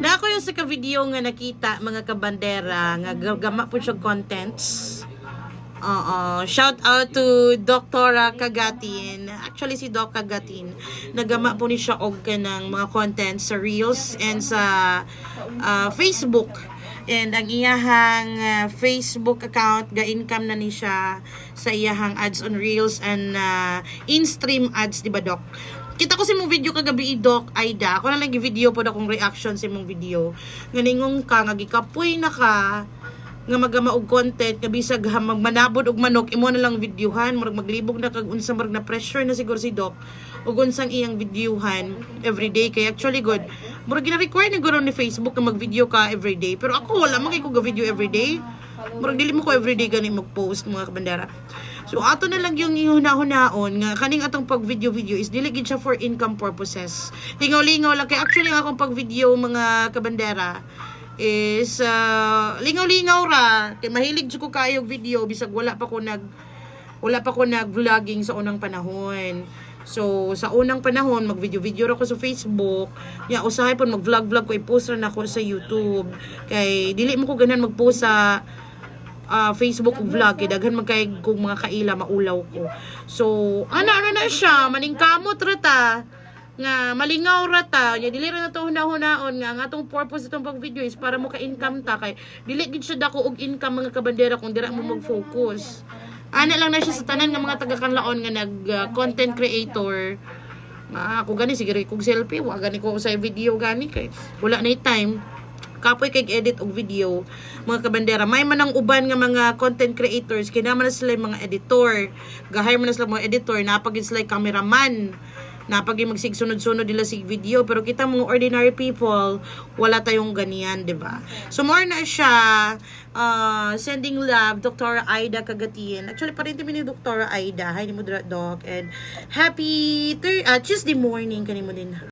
Na ako yung sa ka-video nga nakita mga kabandera nga ga- gama po siya contents. Oo. Shout out to Dr. Kagatin. Actually, si Doc Kagatin. Nagama po ni siya og ng mga content sa Reels and sa ah, Facebook. And ang iyahang ah, Facebook account, ga-income na ni siya sa iyahang ads on Reels and ah, in-stream ads, di ba, Doc? Kita ko si mong video kagabi, Doc. Aida. Ako na lang video po na kong reaction sa mong video. Nganingong ka, nga gikapoy na ka, nga magama og content nga bisag magmanabod og manok imo na lang videohan. Murag maglibog na kag unsa murag na pressure na siguro si doc ug unsang iyang videohan everyday kay actually good. Murag gina-require ni guro ni Facebook nga mag-video ka everyday pero ako wala man kay ko ga video everyday murag dili mo ko everyday gani mag-post mga kabandera So ato na lang yung ihuna-hunaon nga kaning atong pag video video is dili gid siya for income purposes. Lingaw-lingaw lang kay actually ang akong pag video mga kabandera is ah, lingaw-lingaw ra kay mahilig jud ko kayo video bisag wala pa ko nag wala pa ko nag-vlogging sa unang panahon. So, sa unang panahon, mag-video-video ra ko sa Facebook. Ya, usahay po mag-vlog-vlog ko, i-post ra na ako sa YouTube. Kay, dili mo ko ganan mag-post sa ah, Facebook vlog. Kay, daghan magkay kung mga kaila, maulaw ko. So, ana ana na siya, maningkamot ra ta nga malingaw ra ta nya dili ra na to hunahunahon nga ang atong purpose itong pag video is para mo ka income ta kay dili gid siya dako og income mga kabandera kung dira mo mag-focus ana lang na siya sa tanan nga mga taga kanlaon nga nag uh, content creator nga ako gani sige kog selfie wa gani ko sa video gani kay wala na time kapoy kay edit og video mga kabandera. May man ang uban nga mga content creators kinahanglan na sila mga editor. Gahay man na sila mga editor napagid sila cameraman. Napagi magsigsunod-sunod nila sig video. Pero kita mga ordinary people wala tayong ganyan di ba? So more na siya uh, sending love Dr. Aida Kagatin actually parinti mi ni Dr. Aida. Hi ni mo doc. And happy uh, Tuesday morning kanimo din